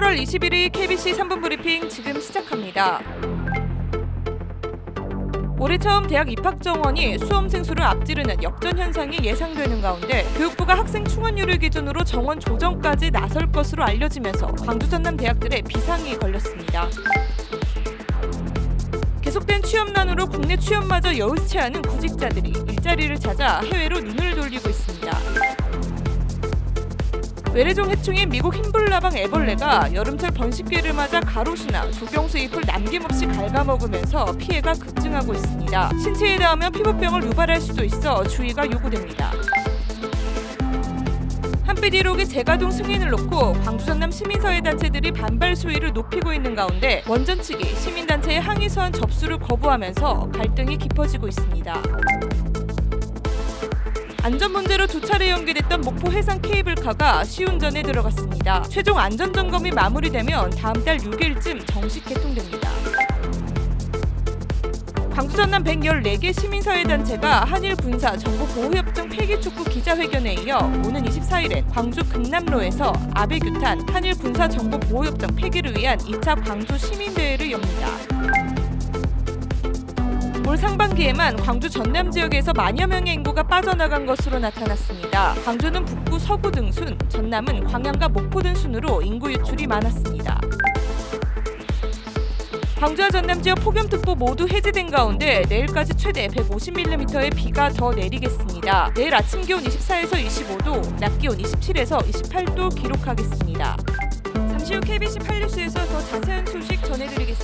8월 21일 KBC 3분 브리핑 지금 시작합니다. 올해 처음 대학 입학 정원이 수험생 수를 앞지르는 역전 현상이 예상되는 가운데 교육부가 학생 충원율을 기준으로 정원 조정까지 나설 것으로 알려지면서 광주 전남 대학들의 비상이 걸렸습니다. 계속된 취업난으로 국내 취업마저 여의치 않은 구직자들이 일자리를 찾아 해외로 눈을 돌리고 있습니다. 외래종 해충인 미국 흰불나방 애벌레가 여름철 번식기를 맞아 가로수나 조경수 잎을 남김없이 갉아먹으면서 피해가 급증하고 있습니다. 신체에 닿으면 피부병을 유발할 수도 있어 주의가 요구됩니다. 한빛 1호기 재가동 승인을 놓고 광주 전남 시민사회 단체들이 반발 수위를 높이고 있는 가운데 원전 측이 시민단체의 항의 서한 접수를 거부하면서 갈등이 깊어지고 있습니다. 안전 문제로 두 차례 연기됐던 목포 해상 케이블카가 시운전에 들어갔습니다. 최종 안전 점검이 마무리되면 다음 달 6일쯤 정식 개통됩니다. 광주 전남 114개 시민사회단체가 한일 군사 정보 보호협정 폐기 촉구 기자회견에 이어 오는 24일엔 광주 금남로에서 아베 규탄 한일 군사 정보 보호협정 폐기를 위한 2차 광주 시민대회를 엽니다. 올 상반기에만 광주 전남 지역에서 만여 명의 인구가 빠져나간 것으로 나타났습니다. 광주는 북부 서구 등 순, 전남은 광양과 목포 등 순으로 인구 유출이 많았습니다. 광주와 전남 지역 폭염특보 모두 해제된 가운데 내일까지 최대 150mm의 비가 더 내리겠습니다. 내일 아침 기온 24에서 25도, 낮 기온 27에서 28도 기록하겠습니다. 잠시 후 KBC 8뉴스에서 더 자세한 소식 전해드리겠습니다.